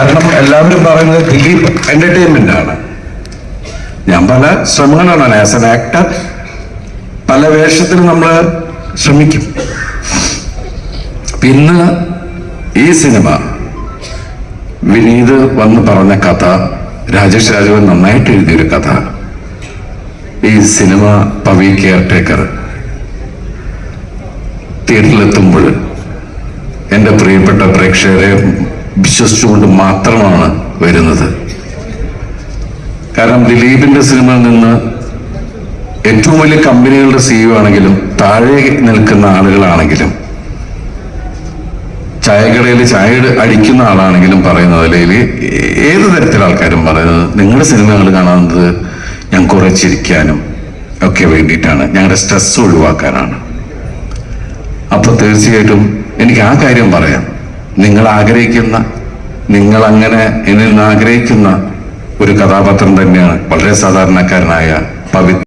കാരണം എല്ലാവരും പറയുന്നത് ദിലീപ് എന്റർടൈൻമെന്റ് ആണ് ഞാൻ പല ശ്രമങ്ങളാണ് ആസ് എൻ ആക്ടർ പല വേഷത്തിൽ നമ്മൾ ശ്രമിക്കും. പിന്നെ ഈ സിനിമ വിനീത് വന്ന് പറഞ്ഞ കഥ രാജേഷ് രാജവൻ നന്നായിട്ട് എഴുതിയൊരു കഥ. ഈ സിനിമ പവി കെയർ ടേക്കർ തിയേറ്ററിലെത്തുമ്പോൾ എന്റെ പ്രിയപ്പെട്ട പ്രേക്ഷകരെ വിശ്വസിച്ചുകൊണ്ട് മാത്രമാണ് വരുന്നത്. കാരണം ദിലീപിന്റെ സിനിമയിൽ നിന്ന് ഏറ്റവും വലിയ കമ്പനികളുടെ സിഇഒ ആണെങ്കിലും താഴെ നിൽക്കുന്ന ആളുകളാണെങ്കിലും ചായക്കടയിൽ ചായ അടിക്കുന്ന ആളാണെങ്കിലും പറയുന്നത് അല്ലെങ്കിൽ ഏത് തരത്തിലുള്ള ആൾക്കാരും പറയുന്നത് നിങ്ങളുടെ സിനിമകൾ കാണുന്നത് ഞാൻ കുറച്ചിരിക്കാനും ഒക്കെ വേണ്ടിയിട്ടാണ്. ഞങ്ങളുടെ സ്ട്രെസ് ഒഴിവാക്കാനാണ്. അപ്പൊ തീർച്ചയായിട്ടും എനിക്ക് ആ കാര്യം പറയാം. നിങ്ങൾ ആഗ്രഹിക്കുന്ന നിങ്ങൾ അങ്ങനെ എന്നിൽ നിന്ന് ആഗ്രഹിക്കുന്ന ഒരു കഥാപാത്രം തന്നെയാണ്. വളരെ സാധാരണക്കാരനായ പവിത്ര